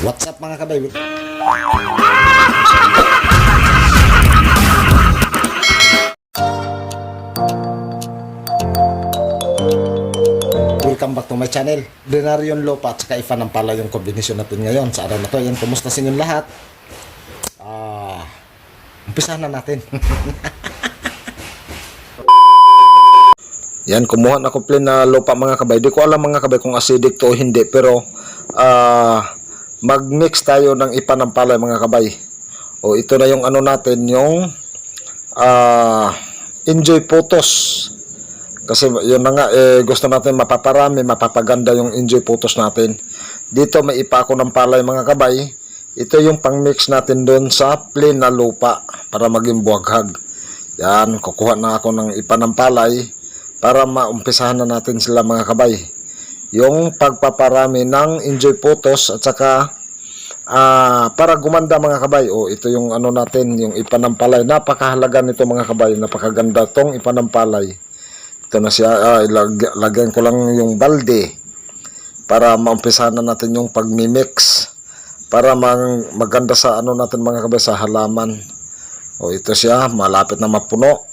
What's up mga kabay? Welcome back to my channel. Denaryon Lopa at saka Ifa ng pala yung kombinasyon natin ngayon sa araw na to. Yan, kumusta sa lahat? Ah, umpisahan na natin. Yan, kumuha na ko plain na lupa mga kabay. Di ko alam mga kabay kung acidic to o hindi. Pero, ah, mag-mix tayo ng ipa ng palay mga kabay. O, ito na yung ano natin, yung ah, enjoy photos. Kasi yun na nga, eh, gusto natin mapaparami, mapapaganda yung enjoy photos natin. Dito may ipa ako ng palay mga kabay. Ito yung pang-mix natin doon sa plain na lupa para maging buwaghag. Yan, kukuha na ako ng ipa ng palay para maumpisahan na natin sila mga kabay. Yung pagpaparami ng enjoy photos at saka ah, para gumanda mga kabay. O ito yung ano natin, yung ipanampalay. Napakahalaga nito mga kabay, napakaganda tong ipanampalay. Ito na siya, ah, ilag- lagyan ko lang yung balde para maumpisahan na natin yung pagmimix para mang, maganda sa ano natin mga kabay sa halaman. O ito siya, malapit na mapuno.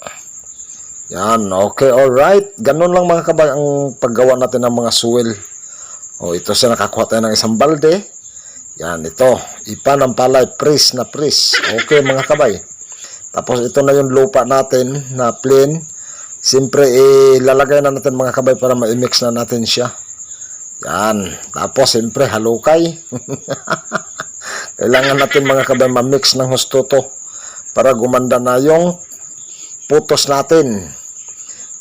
Yan, okay, alright. Ganun lang mga kabay ang paggawa natin ng mga suwel. O ito siya, nakakuha tayo ng isang balde. Yan, ito. Ipa ng palay, na pris. Okay mga kabay. Tapos ito na yung lupa natin na plain. Siyempre, ilalagay na natin mga kabay para ma-mix na natin siya. Yan. Tapos, siyempre, halukay. Kailangan natin mga kabay ma-mix ng husto to para gumanda na yung putos natin.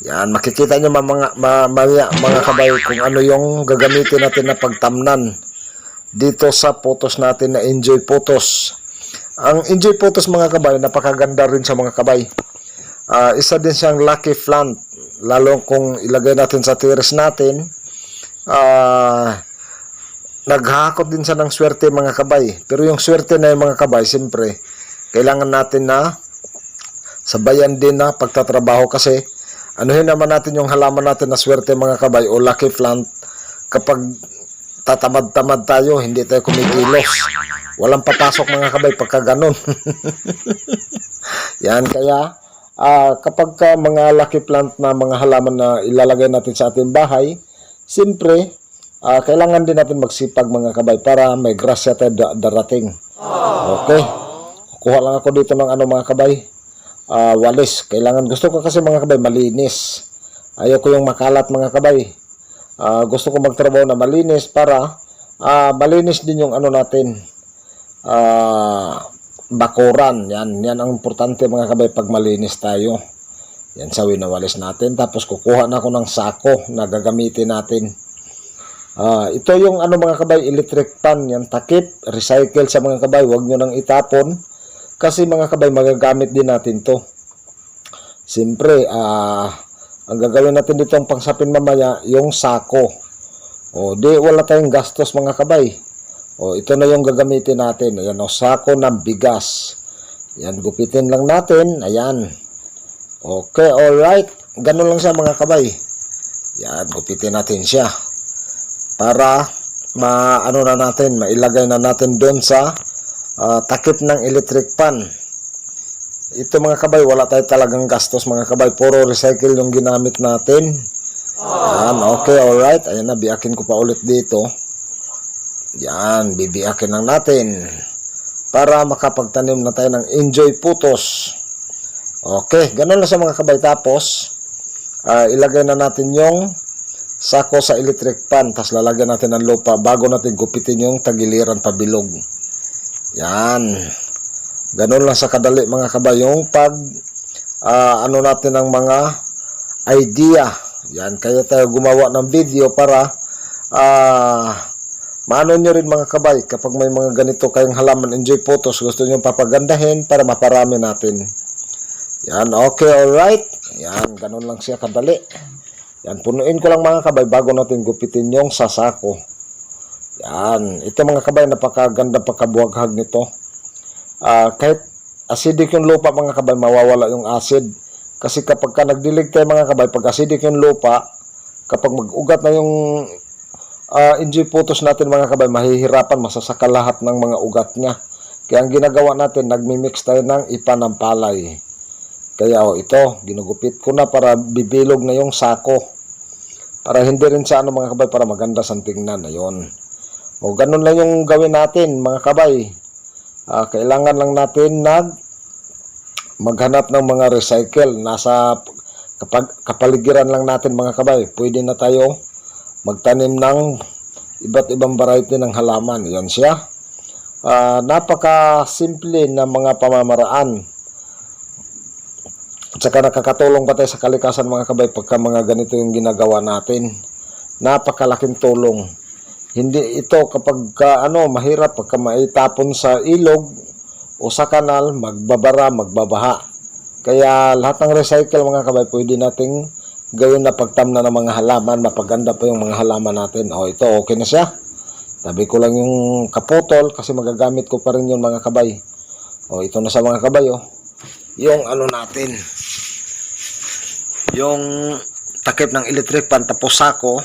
Yan, makikita nyo mga, mga, mga, mga kabay kung ano yung gagamitin natin na pagtamnan dito sa photos natin na enjoy photos. Ang enjoy photos mga kabay, napakaganda rin sa mga kabay. Ah, isa din siyang lucky plant, lalo kung ilagay natin sa terrace natin. Ah, naghahakot din siya ng swerte mga kabay. Pero yung swerte na yung mga kabay, siyempre, kailangan natin na sabayan din na pagtatrabaho kasi anuhin naman natin yung halaman natin na swerte mga kabay o lucky plant kapag tatamad-tamad tayo, hindi tayo kumikilos. Walang papasok mga kabay pagka ganun. Yan, kaya ah, kapag ka mga lucky plant na mga halaman na ilalagay natin sa ating bahay, siyempre, ah, kailangan din natin magsipag mga kabay para may grasya tayo da- darating. Okay. Kuha lang ako dito ng ano mga kabay. Ah, walis. Kailangan, gusto ko kasi mga kabay malinis. Ayoko yung makalat mga kabay. Ah, gusto ko magtrabaho na malinis para ah, malinis din yung ano natin. Ah, bakuran. Yan, yan ang importante mga kabay pag malinis tayo. Yan sa winawalis natin. Tapos kukuha na ako ng sako na gagamitin natin. Ah, ito yung ano mga kabay, electric pan, yan takip, recycle sa mga kabay, huwag nyo nang itapon. Kasi mga kabay, magagamit din natin to. Siyempre, ah, ang gagawin natin dito ang pangsapin mamaya, yung sako. O, di wala tayong gastos mga kabay. O, ito na yung gagamitin natin. Ayan, o, sako ng bigas. Yan, gupitin lang natin. Ayan. Okay, alright. Ganun lang siya mga kabay. Yan, gupitin natin siya. Para ma ano na natin, mailagay na natin doon sa ah, takip ng electric pan. Ito mga kabay, wala tayo talagang gastos mga kabay. Puro recycle yung ginamit natin. Yan, okay, alright. Ayan na, biyakin ko pa ulit dito. Yan, bibiyakin lang natin. Para makapagtanim na tayo ng enjoy putos. Okay, ganun lang sa mga kabay. Tapos, ah, ilagay na natin yung sako sa electric pan. Tapos lalagyan natin ng lupa bago natin gupitin yung tagiliran pabilog. Yan. Ganun lang sa kadali mga kabay. Yung pag ah, ano natin ng mga idea. Yan, kaya tayo gumawa ng video para ah maano nyo rin mga kabay kapag may mga ganito kayong halaman enjoy photos gusto nyo papagandahin para maparami natin yan okay alright yan ganun lang siya kadali yan punuin ko lang mga kabay bago natin gupitin yung sasako yan ito mga kabay napakaganda pagkabuhaghag nito Ah, kahit acidic yung lupa mga kabay mawawala yung acid kasi kapag ka nagdilig tayo mga kabay pag acidic yung lupa kapag mag-ugat na yung ah, enjoy photos natin mga kabay, mahihirapan, masasaka lahat ng mga ugat niya. Kaya ang ginagawa natin, nagmimix tayo ng ipa ng palay. Kaya oh, ito, ginugupit ko na para bibilog na yung sako. Para hindi rin sa ano mga kabay, para maganda sa tingnan. Ayun. O ganun lang yung gawin natin mga kabay. Ah, kailangan lang natin nag maghanap ng mga recycle. Nasa kapag kapaligiran lang natin mga kabay. Pwede na tayo magtanim ng iba't ibang variety ng halaman. Yan siya. Ah, napaka-simple na mga pamamaraan. At saka nakakatulong pa tayo sa kalikasan mga kabay pagka mga ganito yung ginagawa natin. Napakalaking tulong. Hindi ito kapag ka, ano, mahirap pagka maitapon sa ilog o sa kanal, magbabara, magbabaha. Kaya lahat ng recycle mga kabay, pwede nating gawin na pagtamna ng mga halaman, mapaganda pa yung mga halaman natin. O ito, okay na siya. Tabi ko lang yung kaputol kasi magagamit ko pa rin yung mga kabay. O ito na sa mga kabay, oh. Yung ano natin, yung takip ng electric pan tapos sako,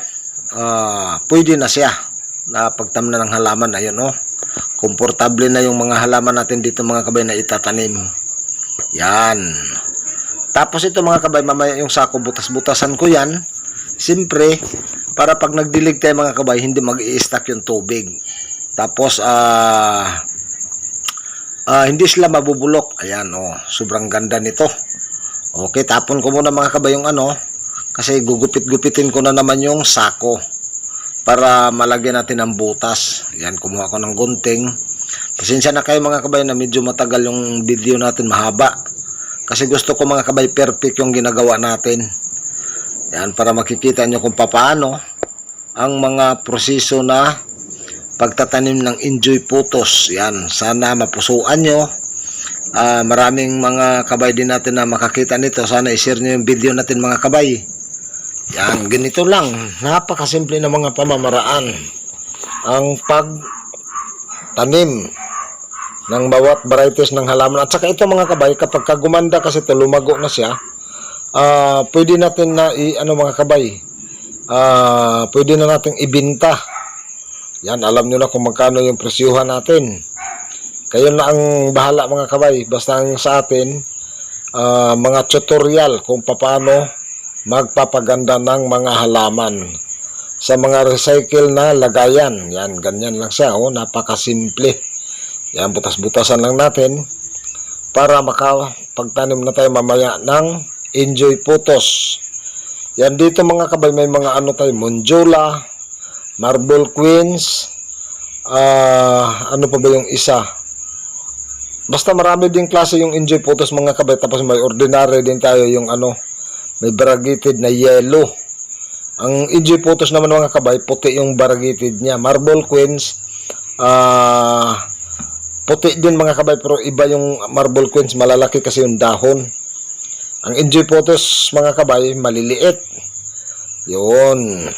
ah, pwede na siya na pagtamna ng halaman. Ayun, oh. Komportable na yung mga halaman natin dito mga kabay na itatanim. Yan. Tapos ito mga kabay, mamaya yung sako butas-butasan ko yan. Siyempre, para pag nagdilig tayo mga kabay, hindi mag stack yung tubig. Tapos, ah, ah, hindi sila mabubulok. Ayan, oh, sobrang ganda nito. Okay, tapon ko muna mga kabay yung ano, kasi gugupit-gupitin ko na naman yung sako para malagyan natin ng butas. Yan, kumuha ko ng gunting. Pasensya na kayo mga kabay na medyo matagal yung video natin mahaba. Kasi gusto ko mga kabay perfect yung ginagawa natin. Yan, para makikita nyo kung paano ang mga proseso na pagtatanim ng enjoy putos. Yan, sana mapusuan nyo. Ah, maraming mga kabay din natin na makakita nito. Sana i-share nyo yung video natin mga kabay. Yan, ganito lang. Napakasimple na mga pamamaraan. Ang pagtanim ng bawat varieties ng halaman. At saka ito mga kabay, kapag kagumanda kasi ito, lumago na siya, ah pwede natin na, i, ano mga kabay, ah pwede na natin ibinta. Yan, alam nyo na kung magkano yung presyuhan natin. Kayo na ang bahala mga kabay. Basta sa atin, ah, mga tutorial kung paano magpapaganda ng mga halaman sa mga recycle na lagayan. Yan, ganyan lang siya. Oh, napakasimple. Yan, butas-butasan lang natin para makapagtanim na tayo mamaya ng enjoy putos. Yan dito mga kabay, may mga ano tayo, monjola, marble queens, ah ano pa ba yung isa? Basta marami din klase yung enjoy putos mga kabay, tapos may ordinary din tayo yung ano, may variegated na yellow. Ang enjoy putos naman mga kabay, puti yung variegated niya. Marble queens, ah puti din mga kabay pero iba yung marble queens malalaki kasi yung dahon ang enjoy photos mga kabay maliliit yun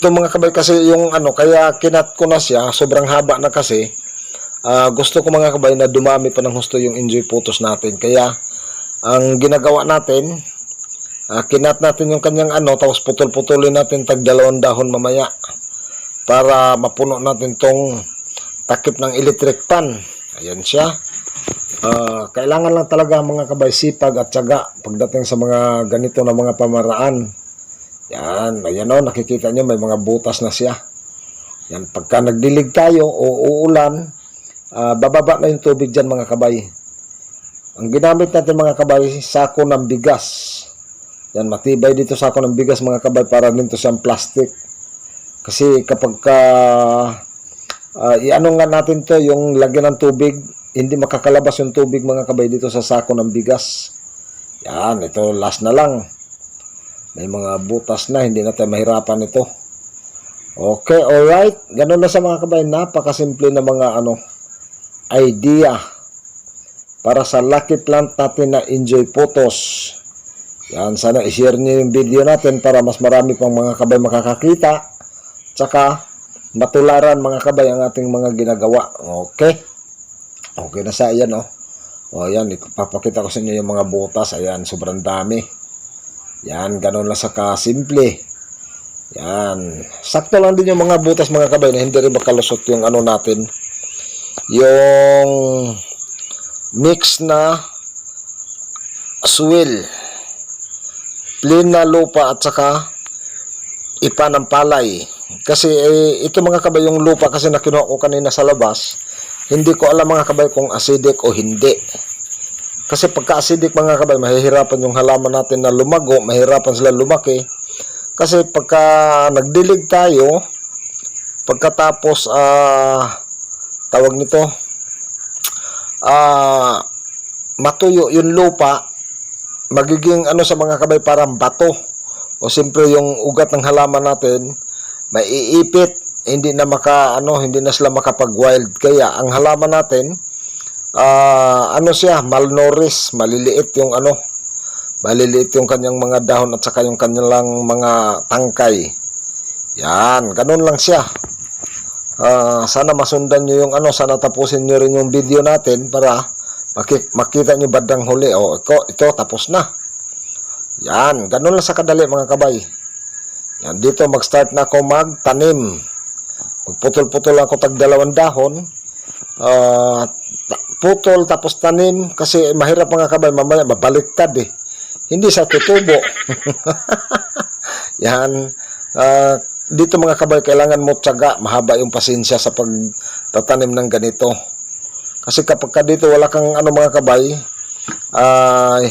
ito mga kabay kasi yung ano kaya kinat ko na siya sobrang haba na kasi Ah, gusto ko mga kabay na dumami pa ng husto yung enjoy photos natin kaya ang ginagawa natin ah, kinat natin yung kanyang ano tapos putol-putulin natin tag dalawang dahon mamaya para mapuno natin tong takip ng electric pan. Ayan siya. Ah, kailangan lang talaga mga kabay sipag at tiyaga pagdating sa mga ganito na mga pamaraan. Yan, ayan o, nakikita nyo may mga butas na siya. Yan, pagka nagdilig tayo o uulan, ah, bababa na yung tubig dyan mga kabay. Ang ginamit natin mga kabay, sako ng bigas. Yan, matibay dito sako ng bigas mga kabay para dito siyang plastic. Kasi kapag ka Ah, i-ano nga natin to, yung lagyan ng tubig, hindi makakalabas yung tubig mga kabay dito sa sako ng bigas. Yan, ito last na lang. May mga butas na, hindi na tayo mahirapan ito. Okay, alright. Ganun na sa mga kabay, napakasimple na mga ano, idea para sa lucky plant natin na enjoy photos. Yan, sana i-share niyo yung video natin para mas marami pang mga kabay makakakita. Tsaka, matularan mga kabay ang ating mga ginagawa. Okay? Okay na sa ayan oh. O ayan, ipapakita ko sa inyo yung mga butas. Ayan, sobrang dami. Yan, ganun lang sa kasimple. Yan. Sakto lang din yung mga butas mga kabay na hindi rin makalusot yung ano natin. Yung mix na soil. Plain na lupa at saka ipa ng palay. Kasi eh, ito mga kabay yung lupa kasi na kinuha ko kanina sa labas. Hindi ko alam mga kabay kung acidic o hindi. Kasi pagka acidic mga kabay, mahihirapan yung halaman natin na lumago, mahirapan sila lumaki. Kasi pagka nagdilig tayo, pagkatapos ah tawag nito ah matuyo yung lupa, magiging ano sa mga kabay parang bato. O siyempre yung ugat ng halaman natin, maiipit, hindi na maka ano, hindi na sila makapag-wild. Kaya ang halaman natin, ah ano siya, malnourished, maliliit yung ano, maliliit yung kanyang mga dahon at saka yung kanyang mga tangkay. Yan, ganun lang siya. Ah, sana masundan nyo yung ano, sana tapusin nyo rin yung video natin para maki- makita nyo bandang huli. O, ito, ito, tapos na. Yan, ganun lang sa kadali mga kabay. Yan, dito mag-start na ako magtanim. Magputol-putol ako tag dalawang dahon. Ah, ta- putol tapos tanim kasi mahirap mga kabay, mamaya mabaliktad eh. Hindi sa tutubo. Yan. Ah, dito mga kabay, kailangan mo tiyaga, mahaba yung pasensya sa pagtatanim ng ganito. Kasi kapag ka dito wala kang ano mga kabay, ay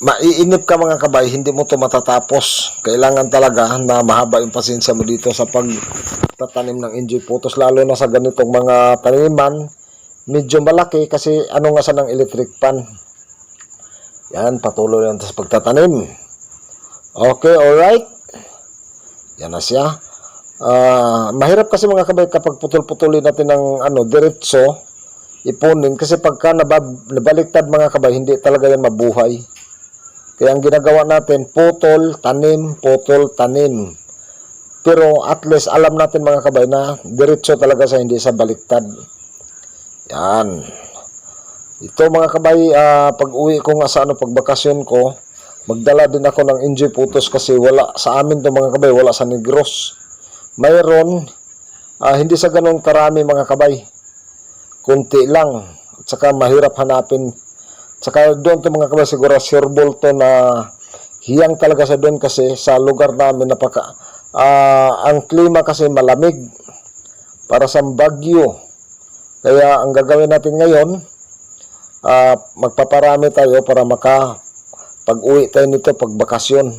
maiinip ka mga kabay, hindi mo to matatapos. Kailangan talaga na mahaba yung pasensya mo dito sa pagtatanim ng enjoy photos, lalo na sa ganitong mga taniman, medyo malaki kasi ano nga sa ng electric pan. Yan, patuloy lang sa pagtatanim. Okay, alright. Yan na siya. Ah, mahirap kasi mga kabay kapag putol-putulin natin ng ano, diretso, ipunin kasi pagka nabab, nabaliktad mga kabay, hindi talaga yan mabuhay. Kaya ang ginagawa natin, putol, tanim, putol, tanim. Pero at least alam natin mga kabay na diretso talaga sa hindi sa baliktad. Yan. Ito mga kabay, ah, pag uwi ko nga sa ano, pag bakasyon ko, magdala din ako ng enjoy photos kasi wala sa amin to mga kabay, wala sa Negros. Mayroon, ah, hindi sa ganun karami mga kabay. Kunti lang. At saka mahirap hanapin. Saka doon to mga kabay, siguro sureball to na hiyang talaga sa doon kasi sa lugar namin napaka ah, ang klima kasi malamig para sa bagyo. Kaya ang gagawin natin ngayon, ah, magpaparami tayo para maka pag-uwi tayo nito pag bakasyon.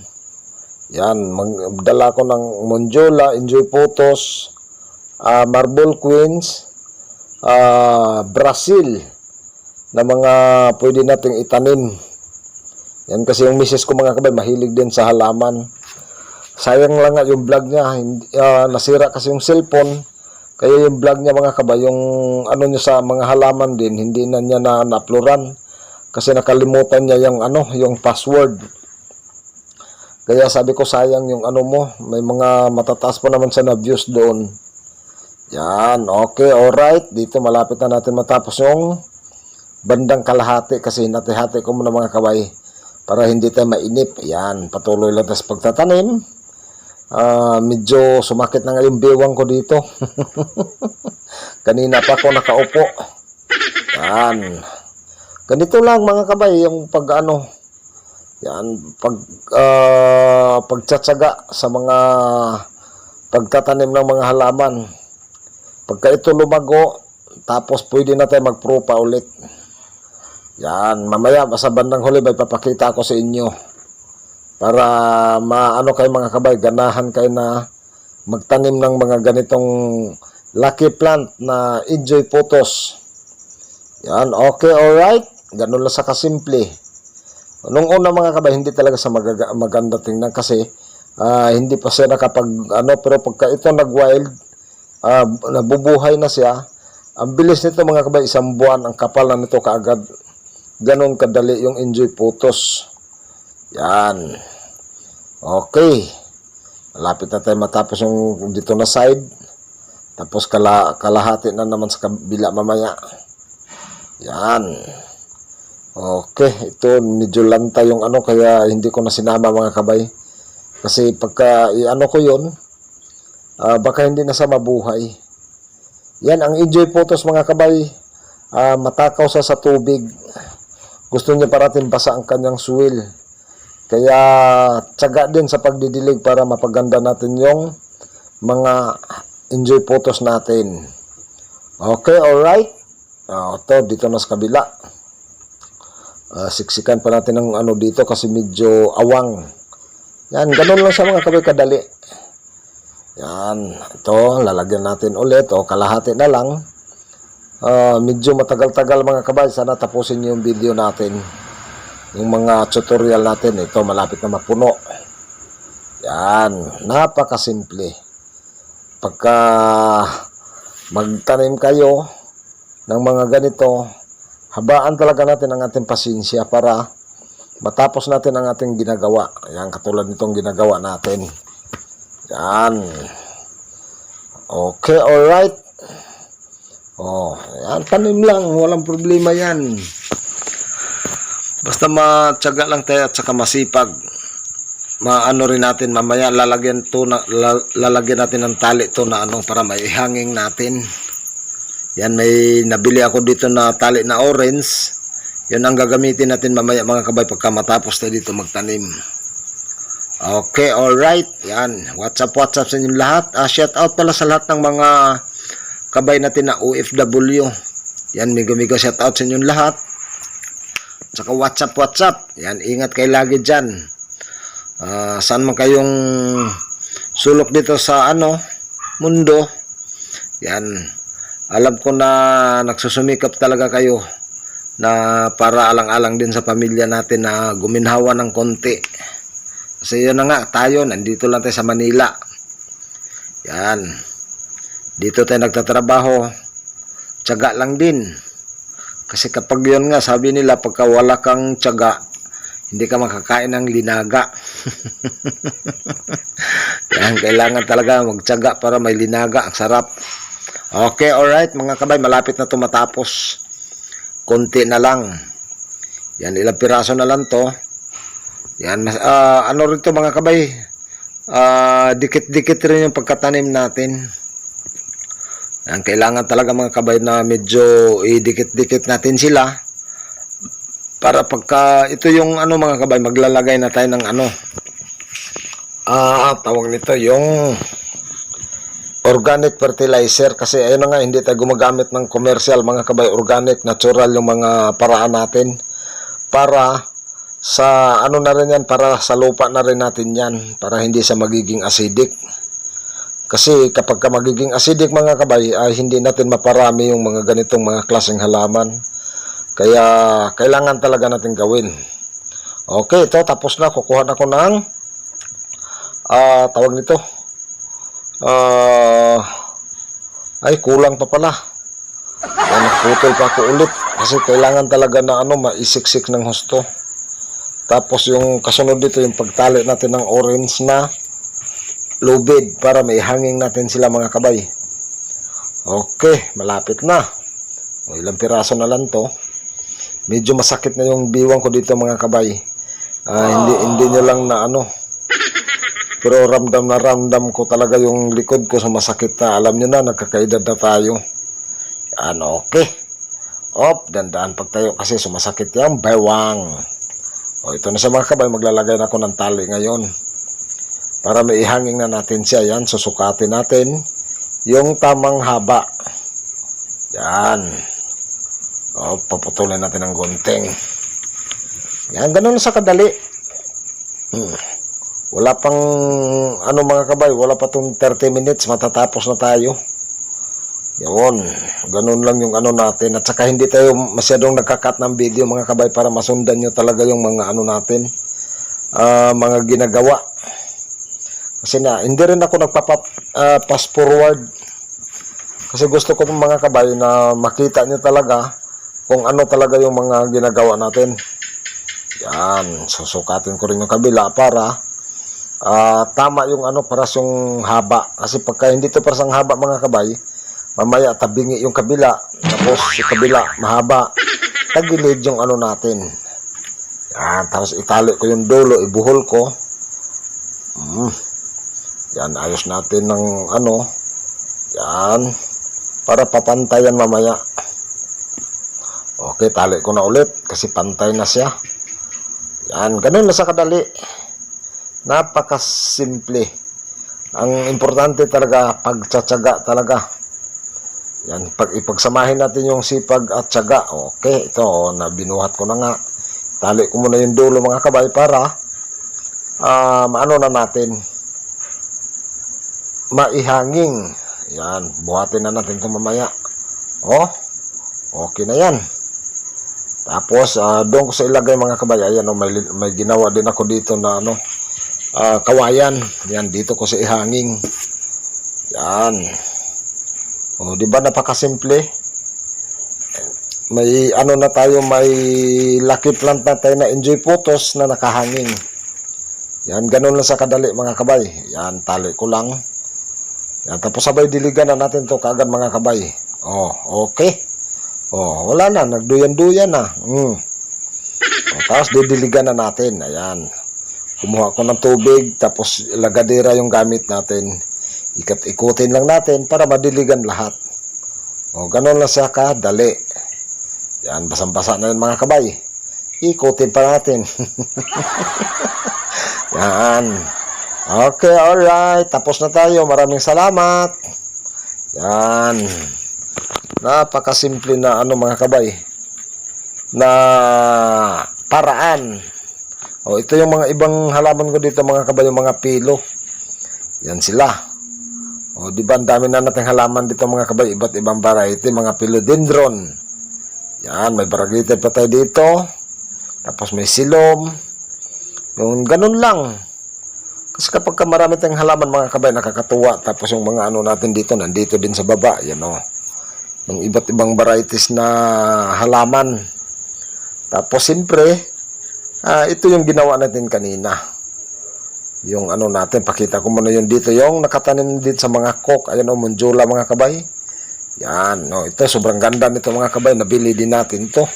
Yan, magdala ko ng Monjola, Enjoy Photos, ah, Marble Queens, ah, Brazil na mga pwede nating itanim. Yan kasi yung misis ko mga kabay, mahilig din sa halaman. Sayang lang nga yung vlog niya, ah, nasira kasi yung cellphone. Kaya yung vlog niya mga kabay, yung ano niya sa mga halaman din, hindi na niya na na-uploadan. Kasi nakalimutan niya yung ano, yung password. Kaya sabi ko sayang yung ano mo, may mga matataas pa naman sa na views doon. Yan, okay, alright. Dito malapit na natin matapos yung bandang kalahati kasi natihati ko muna mga kabay para hindi tayo mainip. Yan, patuloy lang tayo sa pagtatanim. Ah, medyo sumakit na nga yung bewang ko dito. Kanina pa ako nakaupo. Yan. Ganito lang mga kabay yung pag ano, yan, pag uh, pagtsatsaga sa mga pagtatanim ng mga halaman. Pagka ito lumago, tapos pwede na tayo magpropa ulit. Yan, mamaya sa bandang huli may papakita ko sa inyo. Para maano kayo mga kabay, ganahan kayo na magtanim ng mga ganitong lucky plant na enjoy photos. Yan, okay, alright. Ganun lang sa kasimple. Nung una mga kabay, hindi talaga sa magaga, maganda tingnan kasi ah, hindi pa siya nakapag, ano, pero pagka ito nag-wild, ah, nabubuhay na siya, ang bilis nito mga kabay, isang buwan, ang kapal na nito kaagad. Ganon kadali yung enjoy photos. Yan. Okay. Malapit na tayo matapos yung dito na side. Tapos kala, kalahati na naman sa kabila mamaya. Yan. Okay, ito medyo lanta yung ano kaya hindi ko na sinama mga kabay. Kasi pagka i-ano ko yun, ah, baka hindi na sa mabuhay. Yan ang enjoy photos mga kabay. Ah, matakaw sa sa tubig. Gusto niya parating basa ang kanyang suwil. Kaya tiyaga din sa pagdidilig para mapaganda natin yung mga enjoy photos natin. Okay, alright. Uh, to dito na sa kabila. Ah, siksikan pa natin ng ano dito kasi medyo awang. Yan, ganun lang sa mga kabay kadali. Yan, ito, lalagyan natin ulit. O, kalahati na lang. Ah, medyo matagal-tagal mga kabay. Sana tapusin yung video natin. Yung mga tutorial natin. Ito, malapit na mapuno. Yan, napakasimple. Pagka magtanim kayo ng mga ganito, habaan talaga natin ang ating pasensya para matapos natin ang ating ginagawa. Yan, katulad nitong ginagawa natin. Yan. Okay, alright. Oh, yan, tanim lang. Walang problema yan. Basta matyaga lang tayo at saka masipag. Maano rin natin mamaya lalagyan to na la- lalagyan natin ng tali to na ano para may hanging natin. Yan may nabili ako dito na tali na orange. Yan ang gagamitin natin mamaya mga kabay pagka matapos tayo dito magtanim. Okay, alright. Yan. What's up, what's up sa inyong lahat. Ah, shout out pala sa lahat ng mga kabay natin na OFW. Yan, migo migo shout out sa inyong lahat. Tsaka what's up, what's up. Yan, ingat kayo lagi dyan. Ah, saan man kayong sulok dito sa ano, mundo. Yan. Alam ko na nagsusumikap talaga kayo na para alang-alang din sa pamilya natin na guminhawa ng konti. Kasi yun na nga, tayo, nandito lang tayo sa Manila. Yan. Dito tayo nagtatrabaho. Tiyaga lang din. Kasi kapag yun nga, sabi nila, pagka wala kang tiyaga, hindi ka makakain ng linaga. Yan, kailangan talaga magtiyaga para may linaga. Ang sarap. Okay, alright, mga kabay, malapit na tumatapos. Konti na lang. Yan, ilang piraso na lang to. Yan, mas, ah, ano rin to mga kabay? Ah, dikit-dikit rin yung pagkatanim natin. Yan, kailangan talaga mga kabay na medyo idikit-dikit natin sila. Para pagka, ito yung ano mga kabay, maglalagay na tayo ng ano. Ah, tawag nito yung organic fertilizer kasi ayun nga hindi tayo gumagamit ng commercial mga kabay organic natural yung mga paraan natin para sa ano na rin yan para sa lupa na rin natin yan para hindi sa magiging acidic. Kasi kapag ka magiging acidic mga kabay ay hindi natin maparami yung mga ganitong mga klaseng halaman. Kaya kailangan talaga natin gawin. Okay ito tapos na kukuha na ko ng ah tawag nito ah ay kulang pa pala ay, nagputol pa ako ulit kasi kailangan talaga na ano maisiksik ng husto tapos yung kasunod dito yung pagtali natin ng orange na lubid para may hanging natin sila mga kabay. Okay, malapit na. O, ilang piraso na lang to. Medyo masakit na yung biwang ko dito mga kabay. Ah, hindi hindi nyo lang na ano. Pero ramdam na ramdam ko talaga yung likod ko sa masakit na. Alam nyo na, nagkakaedad na tayo. Yan, okay. Op, dandaan pagtayo kasi sumasakit yan. Baywang. O, ito na sa mga kabay, maglalagay na ako ng tali ngayon. Para may ihanging na natin siya. Yan, susukatin natin yung tamang haba. Yan. O, paputulin natin ng gunting. Yan, ganun sa kadali. Hmm. Wala pang, ano mga kabay, wala pa tong 30 minutes, matatapos na tayo. Yun, ganun lang yung ano natin. At saka hindi tayo masyadong nagkakat ng video mga kabay para masundan nyo talaga yung mga ano natin, ah, mga ginagawa. Kasi na, hindi rin ako nagpapa ah, pass forward. Kasi gusto ko mga kabay na makita nyo talaga kung ano talaga yung mga ginagawa natin. Yan, susukatin ko rin yung kabila para ah, tama yung ano, para yung haba. Kasi pagka hindi to para haba mga kabay, mamaya tabingi yung kabila tapos yung kabila mahaba tagilid yung ano natin yan tapos itali ko yung dulo ibuhol ko Mm. Yan, ayos natin ng ano. Yan. Para papantayan mamaya. Okay, tali ko na ulit kasi pantay na siya. Yan, ganun na sa kadali. Napakasimple. Ang importante talaga, pagtsatsaga talaga. Yan, pag ipagsamahin natin yung sipag at tsaga. Okay, ito, oh, na binuhat ko na nga. Tali ko muna yung dulo mga kabay para um, ano na natin maihanging. Yan, buhatin na natin ito mamaya. Oh, okay na yan. Tapos, ah, doon ko sa ilagay mga kabay, ayan, oh, may, may ginawa din ako dito na ano, ah, kawayan. Yan, dito ko sa ihanging. Yan. O, di ba napakasimple? May ano na tayo, may lucky plant na tayo na enjoy photos na nakahanging. Yan, ganun lang sa kadali mga kabay. Yan, tali ko lang. Yan, tapos sabay diligan na natin to kaagad mga kabay. Oh, okay. Oh, wala na, nagduyan-duyan na. Mm. O, tapos didiligan na natin. Ayan. Kumuha ko ng tubig, tapos lagadera yung gamit natin. Ikat-ikutin lang natin para madiligan lahat. O, ganun lang siya kadali. Yan, basang-basa na yun mga kabay. Ikutin pa natin. Yan. Okay, alright. Tapos na tayo. Maraming salamat. Yan. Napakasimple na ano mga kabay. Na paraan. O, ito yung mga ibang halaman ko dito mga kabay, yung mga pilo. Yan sila. O, di ba ang dami na nating halaman dito mga kabay, iba't ibang variety, mga philodendron. Yan, may baragite pa tayo dito. Tapos may silom. Yung ganun lang. Kasi kapag ka marami tayong halaman mga kabay, nakakatuwa. Tapos yung mga ano natin dito, nandito din sa baba. Yan o. Yung iba't ibang varieties na halaman. Tapos siyempre, ah, ito yung ginawa natin kanina. Yung ano natin, pakita ko muna yun dito. Yung nakatanim dito sa mga kok. Ayan o, munjula mga kabay. Yan, no, ito sobrang ganda nito mga kabay, nabili din natin to.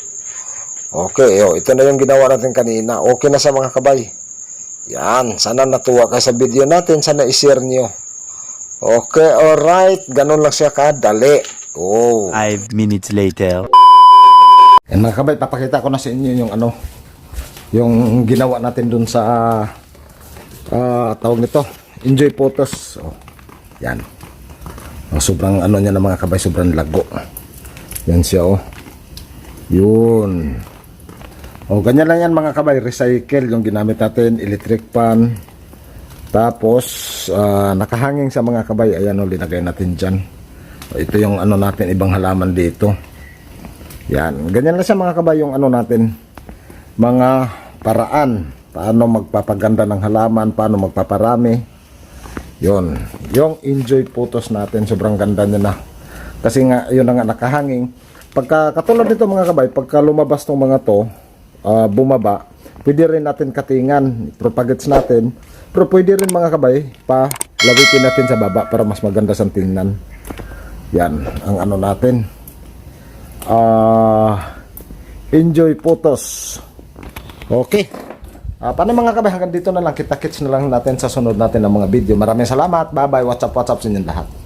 Okay, oh, ito na yung ginawa natin kanina. Okay na sa mga kabay. Yan, sana natuwa kayo sa video natin, sana i-share nyo. Okay, alright, ganun lang siya kadali. Oh. Five minutes later. Yan mga kabay, papakita ko na sa inyo yung ano, yung ginawa natin dun sa ah, tawag nito, enjoy photos. Oh, yan. Oh, sobrang ano niya na mga kabay, sobrang lago. Yan siya oh. Yun. Oh, ganyan lang yan mga kabay, recycle yung ginamit natin, electric pan. Tapos, ah, nakahanging sa mga kabay, ayan oh, linagay natin dyan. Oh, ito yung ano natin, ibang halaman dito. Yan, ganyan lang sa mga kabay yung ano natin, mga paraan, paano magpapaganda ng halaman, paano magpaparami. Yon, yung enjoy photos natin, sobrang ganda niya na. Kasi nga, yun na nga nakahanging. Pagka, katulad nito mga kabay, pagka lumabas tong mga to, ah, bumaba, pwede rin natin katingan, propagates natin, pero pwede rin mga kabay, pa lawitin natin sa baba para mas maganda sa tingnan. Yan, ang ano natin. Ah, enjoy photos. Okay. Ah, paano mga kabay, hanggang dito na lang. Kita-kits na lang natin sa sunod natin ng mga video. Maraming salamat. Bye-bye. What's up, what's up sa inyong lahat.